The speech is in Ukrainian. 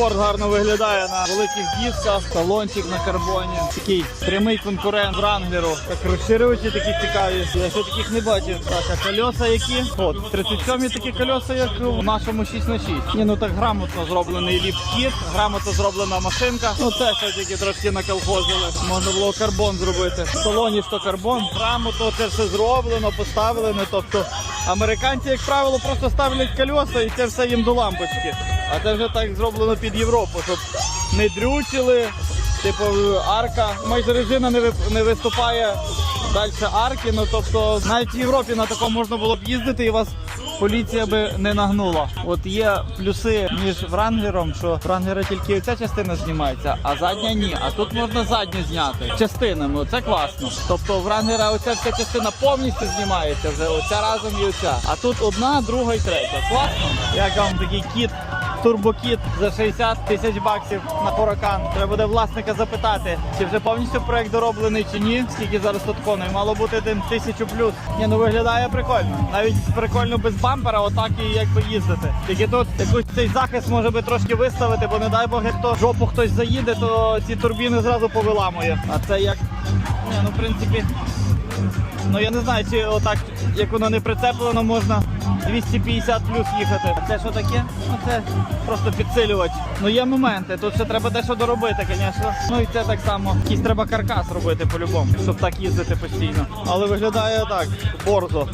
Форд гарно виглядає на великих дисках, салончик на карбоні. Такий прямий конкурент Вранглеру. Так розширювачі такі цікаві. Я ще таких не бачив. Так, а кольоса які? От, 37 такі кольоса, як у нашому 6 на 6 Ні, ну так грамотно зроблений ліфт-кіт, грамотно зроблена машинка. Ну це ще тільки трошки наколхозили. Можна було карбон зробити. В салоні що карбон, грамотно це все зроблено, поставлено. Тобто американці, як правило, просто ставлять кольоса і це все їм до лампочки. А це вже так зроблено під Європу, щоб не дрючили. Типу арка, майже резина не, вип- не виступає далі арки. Ну тобто навіть в Європі на такому можна було б їздити і вас поліція би не нагнула. От є плюси між Вранглером, що Вранглера тільки ця частина знімається, а задня ні. А тут можна задню зняти частинами. Це класно. Тобто Вранглера оця вся частина повністю знімається вже. Оця разом і оця. А тут одна, друга і третя. Класно. Як вам такий кіт? Турбокіт за 60 тисяч баксів на Huracan. Треба буде власника запитати, чи вже повністю проект дороблений чи ні. Скільки зараз тут коней? Мало бути один тисячу плюс. Ні, ну виглядає прикольно. Навіть прикольно без бампера, отак і якби їздити. Тільки тут якийсь цей захист може би трошки виставити, бо не дай Бог, як то жопу хтось заїде, то ці турбіни зразу повиламує. А це як. Ні, ну в принципі. Ну я не знаю, чи отак, як воно не прицеплено, можна 250 плюс їхати. А це що таке? Ну це просто підсилювач. Ну є моменти, тут ще треба дещо доробити, звісно. Ну і це так само. Якийсь треба каркас робити по-любому, щоб так їздити постійно. Але виглядає так, борзо.